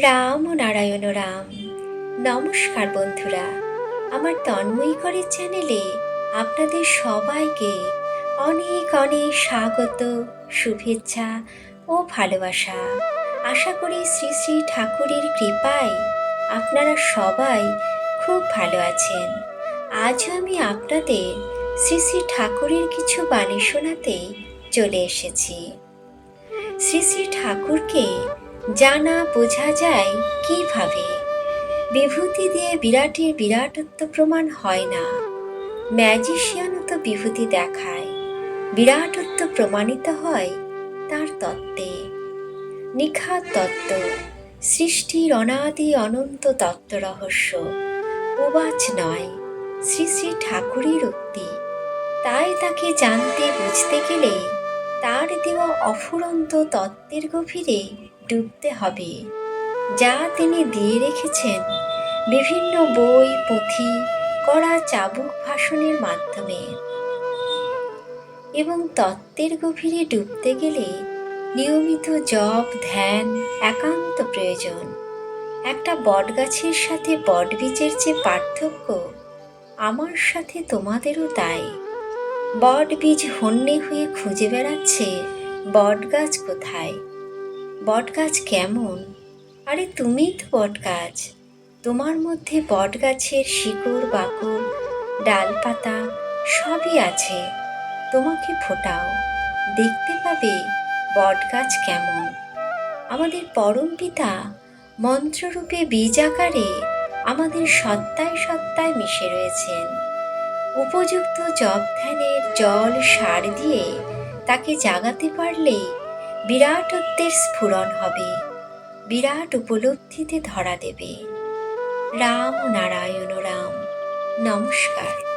রাম ও নারায়ণ রাম। নমস্কার বন্ধুরা। আমার তন্ময়ী করের চ্যানেলে আপনাদের সবাইকে অনেক অনেক স্বাগত, শুভেচ্ছা ও ভালোবাসা। আশা করি শ্রী শ্রী ঠাকুরের কৃপায় আপনারা সবাই খুব ভালো আছেন। আজও আমি আপনাদের শ্রী শ্রী ঠাকুরের কিছু বাণী শোনাতে চলে এসেছি। শ্রী শ্রী ঠাকুরকে জানা বোঝা যায় কীভাবে। বিভূতি দিয়ে বিরাটের বিরাটত্ব প্রমাণ হয় না। ম্যাজিশিয়ানও তো বিভূতি দেখায়। বিরাটত্ব প্রমাণিত হয় তার তত্ত্বে। নিখাত তত্ত্ব, সৃষ্টির অনাদি অনন্ত তত্ত্ব রহস্য। উবাচ নয়, শ্রী শ্রী ঠাকুরের উক্তি। তাই তাকে জানতে বুঝতে গেলে তার দেওয়া অফুরন্ত তত্ত্বের গভীরে ডুবতে হবে। যা তিনি দিয়ে রেখেছেন, বিভিন্ন বই, পুঁথি করা চাবুক ভাষণের মাধ্যমে। এবং তত্ত্বের গভীরে ডুবতে গেলে নিয়মিত জপ, ধ্যান, একান্ত প্রয়োজন। একটা বটগাছের সাথে বটবীজের যে পার্থক্য, আমার সাথে তোমাদেরও তাই। বট বীজ হন্যে হয়ে খুঁজে বেড়াচ্ছে বটগাছ কোথায়? বটগাছ কেমন? আরে তুমিই তো বটগাছ। তোমার মধ্যে বটগাছের শিকড় বাকড় ডালপাতা সবই আছে। তোমাকে ফোটাও। দেখতে পাবে বটগাছ কেমন। আমাদের পরম পিতা মন্ত্ররূপে বীজ আকারে আমাদের সত্তায় সত্তায় মিশে রয়েছেন। উপযুক্ত জপ ধ্যানের জল সার দিয়ে তাকে জাগাতে পারলেই বিরাটত্বের স্ফুরণ হবে। বিরাট উপলব্ধিতে ধরা দেবে। রাম নারায়ণ রাম। নমস্কার।